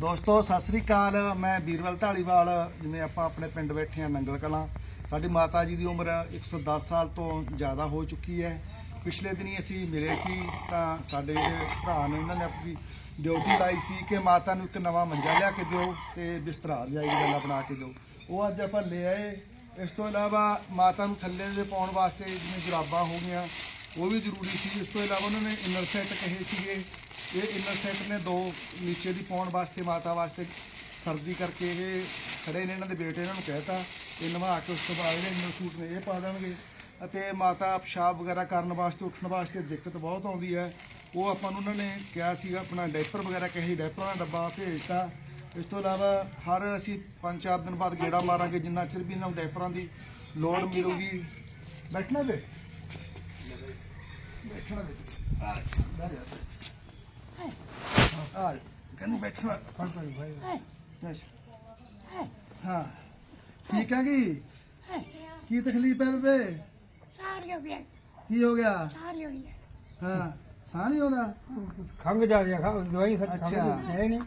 ਦੋਸਤੋ, ਸਤਿ ਸ੍ਰੀ ਅਕਾਲ। ਮੈਂ ਬੀਰਵਲ ਢਾਲੀਵਾਲ, ਜਿਵੇਂ ਆਪਾਂ ਆਪਣੇ ਪਿੰਡ ਬੈਠੇ ਆ ਨੰਗਲ ਕਲਾਂ। ਸਾਡੀ ਮਾਤਾ ਜੀ ਦੀ ਉਮਰ 110 ਸਾਲ ਤੋਂ ਜ਼ਿਆਦਾ ਹੋ ਚੁੱਕੀ ਹੈ। ਪਿਛਲੇ ਦਿਨੀ ਅਸੀਂ ਮਿਲੇ ਸੀ ਤਾਂ ਸਾਡੇ ਜਿਹੜੇ ਭਰਾ ਨੇ, ਉਹਨਾਂ ਨੇ ਆਪਣੀ ਡਿਊਟੀ ਲਾਈ ਸੀ ਕਿ ਮਾਤਾ ਨੂੰ ਇੱਕ ਨਵਾਂ ਮੰਜਾ ਲਿਆ ਕੇ ਦਿਓ ਤੇ ਬਿਸਤਰਾ ਰਜਾਈ ਵਾਲਾ ਬਣਾ ਕੇ ਦਿਓ। ਉਹ ਅੱਜ ਆਪਾਂ ਲੈ ਆਏ। ਇਸ ਤੋਂ ਇਲਾਵਾ ਮਾਤਾ ਨੂੰ ਥੱਲੇ ਦੇ ਪਾਉਣ ਵਾਸਤੇ ਜਿਵੇਂ ਜੁਰਾਬਾਂ ਹੋ ਗਈਆਂ, ਉਹ ਵੀ ਜ਼ਰੂਰੀ ਸੀ। ਇਸ ਤੋਂ ਇਲਾਵਾ ਉਹਨਾਂ ਨੇ ਇਨਰ ਸੈੱਟ ਕਹੇ ਸੀਗੇ। ਇਹ ਇਨਰ ਸੈੱਟ ਨੇ ਦੋ ਨੀਚੇ ਦੀ ਪਾਉਣ ਵਾਸਤੇ ਮਾਤਾ ਵਾਸਤੇ ਸਰਦੀ ਕਰਕੇ ਇਹ ਖੜੇ ਨੇ ਇਹਨਾਂ ਦੇ ਬੇਟੇ ਇਹਨਾਂ ਨੂੰ ਕਹਿਤਾ ਇਹ ਨਵਾ ਕੇ ਉਸ ਤੋਂ ਬਾਅਦ ਜਿਹੜੇ ਇਨਰ ਸੂਟ ਨੇ ਇਹ ਪਾ ਦੇਣਗੇ। ਅਤੇ ਮਾਤਾ ਪਿਸ਼ਾਬ ਵਗੈਰਾ ਕਰਨ ਵਾਸਤੇ ਉੱਠਣ ਵਾਸਤੇ ਦਿੱਕਤ ਬਹੁਤ ਆਉਂਦੀ ਹੈ। ਉਹ ਆਪਾਂ ਨੂੰ ਉਹਨਾਂ ਨੇ ਕਿਹਾ ਸੀਗਾ ਆਪਣਾ ਡਾਈਪਰ ਵਗੈਰਾ ਕਹੇ ਡਾਈਪਰਾਂ ਦਾ ਡੱਬਾ ਭੇਜਤਾ ਇਸ ਤੋਂ ਇਲਾਵਾ ਹਰ ਅਸੀਂ 5-4 ਦਿਨ ਬਾਅਦ ਗੇੜਾ ਮਾਰਾਂਗੇ ਜਿੰਨਾ ਚਿਰ ਵੀ ਇਹਨਾਂ ਨੂੰ ਡਾਈਪਰਾਂ ਦੀ ਲੋੜ ਮਿਲੂਗੀ। ਬੈਠਣਾ ਵੇ ਬੈਠਣਾ ਵੇ ਆ ਬਹਿ ਜਾ। ਆ ਕਹਿੰਦੀ ਬੈਠਣਾ ਫੜ ਪਈ ਭਾਈ ਅੱਛਾ ਹਾਂ। ਠੀਕ ਹੈ ਕੀ ਕੀ ਤਕਲੀਫ ਹੈ ਬੇ ਸਾਰੀ ਹੋ ਗਿਆ ਕੀ ਹੋ ਗਿਆ? ਸਾਰੀ ਹੋ ਗਿਆ ਹਾਂ। ਸਾਹ ਨਹੀਂ ਆਉਂਦਾ? ਖੰਗ ਜਾ ਰਿਹਾ ਖਾ ਦਵਾਈ ਖਾ ਅੱਛਾ। ਹੈ ਨਹੀਂ।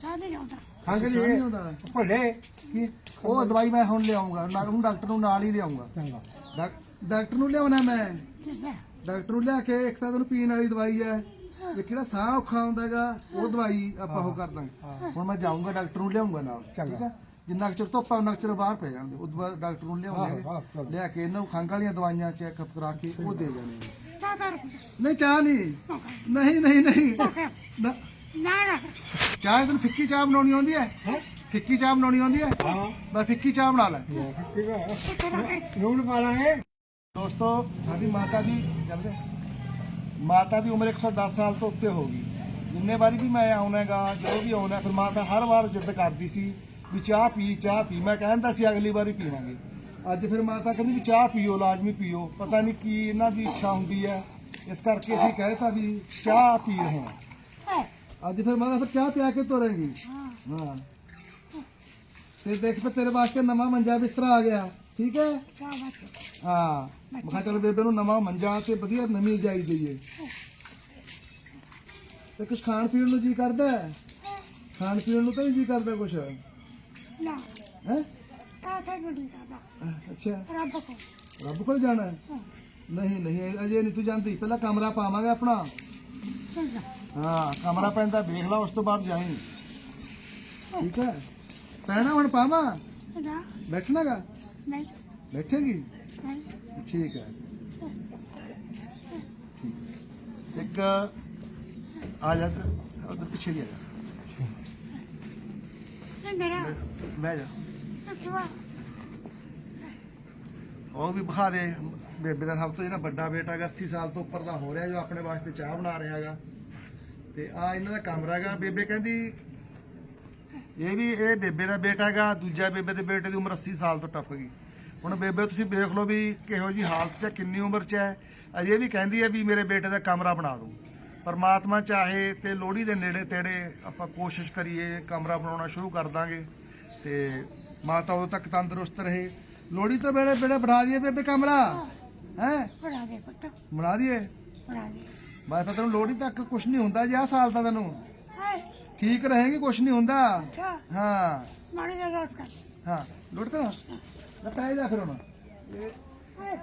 ਸਾਰੀ ਆਉਂਦਾ। ਖੰਗ ਸਾਹ ਜੀ। ਨਹੀਂ ਆਉਂਦਾ। ਭੁੱਲੇ। ਕੀ? ਉਹ ਦਵਾਈ ਮੈਂ ਹੁਣ ਲਿਆਉਂਗਾ। ਨਾਲ ਨੂੰ ਡਾਕਟਰ ਨੂੰ ਨਾਲ ਹੀ ਲਿਆਉਂਗਾ। ਚੰਗਾ। ਡਾਕ- ਡਾਕਟਰ ਨੂੰ ਲਿਆਉਣਾ ਮੈਂ? ਠੀਕ ਹੈ। ਡਾਕਟਰ ਨੂੰ ਲਿਆ ਕੇ ਇੱਕ ਤਾਂ ਤੈਨੂੰ ਪੀਣ ਵਾਲੀ ਦਵਾਈ ਹੈ। ਇਹ ਕਿਹੜਾ ਸਾਹ ਔਖਾ ਹੁੰਦਾ ਹੈਗਾ ਉਹ ਦਵਾਈ ਆਪਾਂ ਉਹ ਕਰ ਦਾਂਗੇ। ਹੁਣ ਮੈਂ ਜਾਊਂਗਾ ਡਾਕਟਰ ਨੂੰ ਲਿਆਉਂਗਾ ਨਾਲ ਚੰਗਾ। ਠੀਕ ਹੈ ਜਿੰਨਾ ਕੁ ਚਿਰ ਧੁੱਪਾ ਉਹਨਾਂ ਚਿਰ ਬਾਹਰ ਪੈ ਤੋਂ ਬਾਅਦ ਡਾਕਟਰ ਨੂੰ ਚਲੋ। ਲਿਆ ਕੇ ਇਹਨਾਂ ਨੂੰ ਖੰਘ ਵਾਲੀਆਂ ਦਵਾਈਆਂ ਚੈੱਕਅਪ ਕਰਾ ਕੇ ਉਹ ਦੇ ਕਰ ਨਹੀਂ ਚਾਹ ਨਹੀਂ। ਨਹੀਂ ਨਹੀਂ ਨਹੀਂ। ਨਾ- ਨਾ ਨਾ। ਚਾਹ ਤੈਨੂੰ ਫਿੱਕੀ ਚਾਹ ਬਣਾਉਣੀ ਆਉਂਦੀ ਹੈ? ਹੈ? ਫਿੱਕੀ ਚਾਹ ਬਣਾਉਣੀ ਆਉਂਦੀ ਹੈ? ਹਾਂ। ਬਸ ਫਿੱਕੀ ਚਾਹ ਬਣਾ ਲੈ। ਪਾ ਲਾਂਗੇ। ਦੋਸਤੋ ਸਾਡੀ ਮਾਤਾ ਦੀ ਜਲਦੇ ਮਾਤਾ ਦੀ ਉਮਰ 110 ਸਾਲ ਤੋਂ ਉੱਤੇ ਹੋ ਗਈ। ਜਿੰਨੇ ਵਾਰੀ ਵੀ ਮੈਂ ਆਉਣਾਗਾ ਜੋ ਵੀ ਆਉਣਾ ਫਿਰ ਮਾਤਾ ਹਰ ਵਾਰ ਜਿੱਦ ਕਰਦੀ ਸੀ ਵੀ ਚਾਹ ਪੀ ਚਾਹ ਪੀ। ਮੈਂ ਕਹਿੰਦਾ ਸੀ ਅਗਲੀ ਵਾਰੀ ਪੀਵਾਂਗੇ। ਅੱਜ ਫਿਰ ਮਾਤਾ ਕਹਿੰਦੀ ਵੀ ਚਾਹ ਪੀਓ ਲਾਜ਼ਮੀ ਪੀਓ। ਪਤਾ ਨਹੀਂ ਕੀ ਇਹਨਾਂ ਦੀ ਇੱਛਾ ਹੁੰਦੀ ਹੈ। ਇਸ ਕਰਕੇ ਅਸੀਂ ਕਹਿਤਾ ਵੀ ਚਾਹ ਪੀ ਰਹੇ ਹਾਂ। ਅੱਜ ਫਿਰ ਮਾਤਾ ਫਿਰ ਚਾਹ ਪਿਆ ਕੇ ਤੁਰੇਗੀ। ਹਾਂ। ਤੇ ਦੇਖ ਤੇਰੇ ਵਾਸਤੇ ਨਵਾਂ ਮੰਜਾ ਬਿਸਤਰਾ ਆ ਗਿਆ। ਠੀਕ ਹੈ? ਬਾਤ ਹਾਂ। ਮੈਂ ਕਿਹਾ ਚਲੋ ਬੇਬੇ ਨੂੰ ਨਵਾਂ ਮੰਜਾ ਤੇ ਵਧੀਆ ਨਵੀਂ ਜਾਈ ਦਈਏ। ਤੇ ਕੁਝ ਖਾਣ ਪੀਣ ਨੂੰ ਜੀ ਕਰਦਾ ਹੈ? ਖਾਣ ਪੀਣ ਨੂੰ ਤਾਂ ਨਹੀਂ ਜੀ ਕਰਦਾ ਕੁਛ। ਹੈ? ਨਾ ਅੱਛਾ। ਰੱਬ ਕੋ ਰੱਬ ਕੋਲ ਜਾਣਾ ਹੈ? ਹਾਂ। ਨਹੀਂ ਨਹੀਂ ਅਜੇ ਨਹੀਂ ਤੂੰ ਜਾਂਦੀ। ਪਹਿਲਾਂ ਕਮਰਾ ਪਾਵਾਂਗੇ ਆਪਣਾ। ਚੰਗਾ। ਹਾਂ ਕਮਰਾ ਪੈਂਦਾ ਵੇਖ ਲਾ ਉਸ ਤੋਂ ਬਾਅਦ ਜਾਈਂ। ਠੀਕ ਹੈ? ਪੈਣਾ ਹੁਣ ਪਾਵਾਂ? ਨਾ ਬੈਠਣਾਗਾ ਬੈਠੇਗੀ? ਨਹੀਂ। ਠੀਕ ਹੈ। ਠੀਕ ਇੱਕ ਆ ਜਾ ਉਧਰ ਪਿੱਛੇ ਜਾ। ਨਹੀਂ ਮੇਰਾ ਬਹਿ ਜਾ। ਅੱਛਾ ਉਹ ਵੀ ਬਖਾ ਦੇ। ਬੇਬੇ ਦਾ ਸਭ ਤੋਂ ਜਿਹੜਾ ਵੱਡਾ ਬੇਟਾ ਹੈਗਾ 80 ਸਾਲ ਤੋਂ ਉੱਪਰ ਦਾ ਹੋ ਰਿਹਾ ਜੋ ਆਪਣੇ ਵਾਸਤੇ ਚਾਹ ਬਣਾ ਰਿਹਾ ਹੈਗਾ। ਤੇ ਆ ਇਹਨਾਂ ਦਾ ਕਮਰਾ ਹੈਗਾ। ਬੇਬੇ ਕਹਿੰਦੀ ਇਹ ਵੀ ਇਹ ਬੇਬੇ ਦਾ ਬੇਟਾ ਹੈਗਾ ਦੂਜਾ ਬੇਬੇ ਦੇ ਬੇਟੇ ਦੀ ਉਮਰ 80 ਸਾਲ ਤੋਂ ਟੱਪ ਗਈ। ਹੁਣ ਬੇਬੇ ਤੁਸੀਂ ਦੇਖ ਲਓ ਵੀ ਕਿਹੋ ਜੀ ਹਾਲਤ 'ਚ ਹੈ ਕਿੰਨੀ ਉਮਰ 'ਚ ਹੈ। ਅਜੇ ਵੀ ਕਹਿੰਦੀ ਹੈ ਵੀ ਮੇਰੇ ਬੇਟੇ ਦਾ ਕਮਰਾ ਬਣਾ ਦਿਓ। ਪਰਮਾਤਮਾ ਚਾਹੇ ਤੇ ਲੋਹੜੀ ਦੇ ਨੇੜੇ ਤੇੜੇ ਆਪਾਂ ਕੋਸ਼ਿਸ਼ ਕਰੀਏ ਕਮਰਾ ਬਣਾਉਣਾ ਸ਼ੁਰੂ ਕਰ ਦਾਂਗੇ ਤੇ ਮਾਤਾ ਉਦੋਂ ਤੱਕ ਤੰਦਰੁਸਤ ਰਹੇ। ਲੋਹੜੀ ਤੋਂ ਵੇਲੇ ਵੇਲੇ ਬਣਾ ਦਈਏ ਬੇਬੇ ਕਮਰਾ ਹੈ? ਬਣਾ ਦੇ ਪੁੱਤ। ਬਣਾ ਦਈਏ? ਬਣਾ ਦੇ। ਬਾਈ ਫਿਰ ਤੈਨੂੰ ਲੋਹੜੀ ਤੱਕ ਕੁਝ ਨਹੀਂ ਹੁੰਦਾ ਜੀ ਸਾਲ ਦਾ ਤੈਨੂੰ। ਠੀਕ ਰਹੇਗੀ ਕੁਝ ਨਹੀਂ ਹੁੰਦਾ। ਅੱਛਾ। ਹਾਂ। ਮਾੜੀ ਦਾ ਰੋਟ ਕਰ। ਹਾਂ। ਲੋੜ ਤਾਂ ਲੈ ਪੈ ਜਾ ਫਿਰ ਹੈ